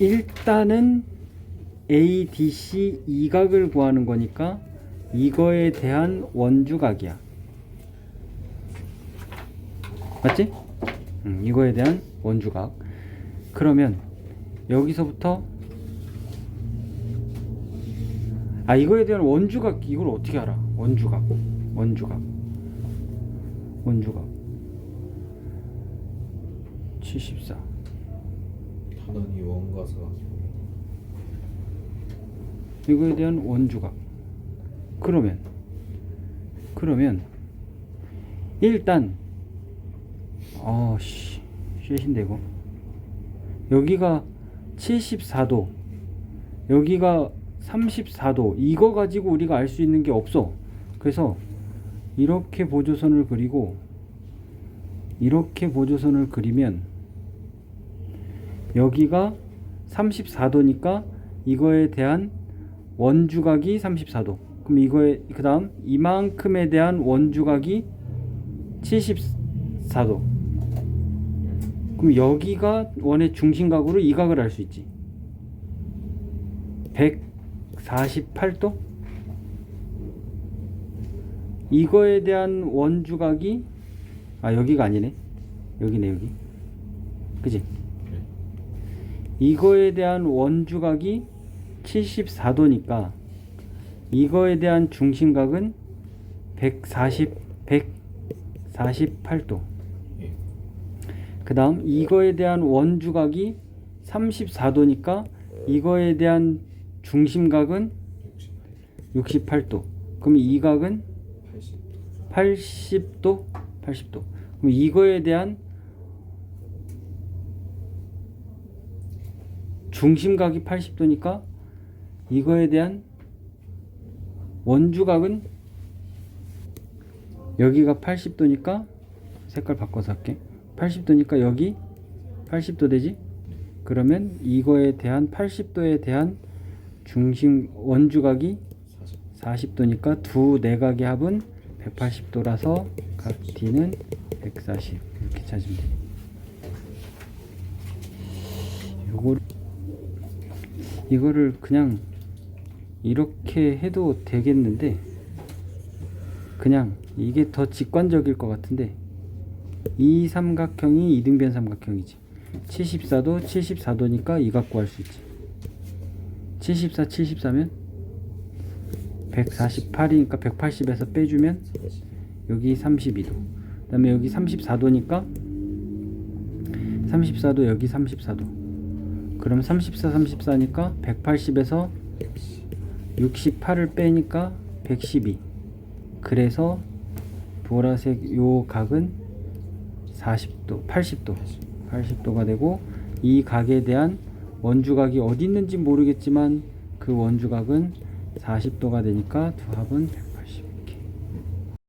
일단은 ADC 이각을 구하는 거니까 이거에 대한 원주각이야. 맞지? 음, 이거에 대한 원주각. 그러면 여기서부터 아 이거에 대한 원주각 이걸 어떻게 알아? 원주각, 원주각, 원주각. 74. 단원이 원가사 이거에 대한 원주각. 그러면 그러면 일단 어씨 쉐신데 이거 여기가 74도 여기가 34도 이거 가지고 우리가 알 수 있는 게 없어 그래서 이렇게 보조선을 그리고 이렇게 보조선을 그리면 여기가 34도니까 이거에 대한 원주각이 34도. 그럼 이거에 그다음 이만큼에 대한 원주각이 74도. 그럼 여기가 원의 중심각으로 이 각을 알 수 있지. 148도? 이거에 대한 원주각이 아 여기가 아니네. 여기네 여기. 그지? 이거에 대한 원주각이 74도니까 이거에 대한 중심각은 140 148도. 예. 그다음 이거에 대한 원주각이 34도니까 이거에 대한 중심각은 60 68도. 그럼 이 각은 80 80도? 80도. 그럼 이거에 대한 중심각이 80도니까 이거에 대한 원주각은 여기가 80도니까 색깔 바꿔서 할게. 80도니까 여기 80도 되지? 그러면 이거에 대한 80도에 대한 중심 원주각이 40 40도니까 두 내각의 합은 180도라서 각 D는 140 이렇게 찾으면 돼. 요거 이거를 그냥 이렇게 해도 되겠는데 그냥 이게 더 직관적일 것 같은데 이 삼각형이 이등변 삼각형이지 74도 74도니까 이 갖고 할 수 있지 74 74면 148이니까 180에서 빼주면 여기 32도. 그 다음에 여기 34도니까 34도 여기 34도. 그럼 34, 34니까 180에서 68을 빼니까 112. 그래서 보라색 요 각은 40도, 80도. 80도가 되고 이 각에 대한 원주각이 어디 있는지 모르겠지만 그 원주각은 40도가 되니까 두 합은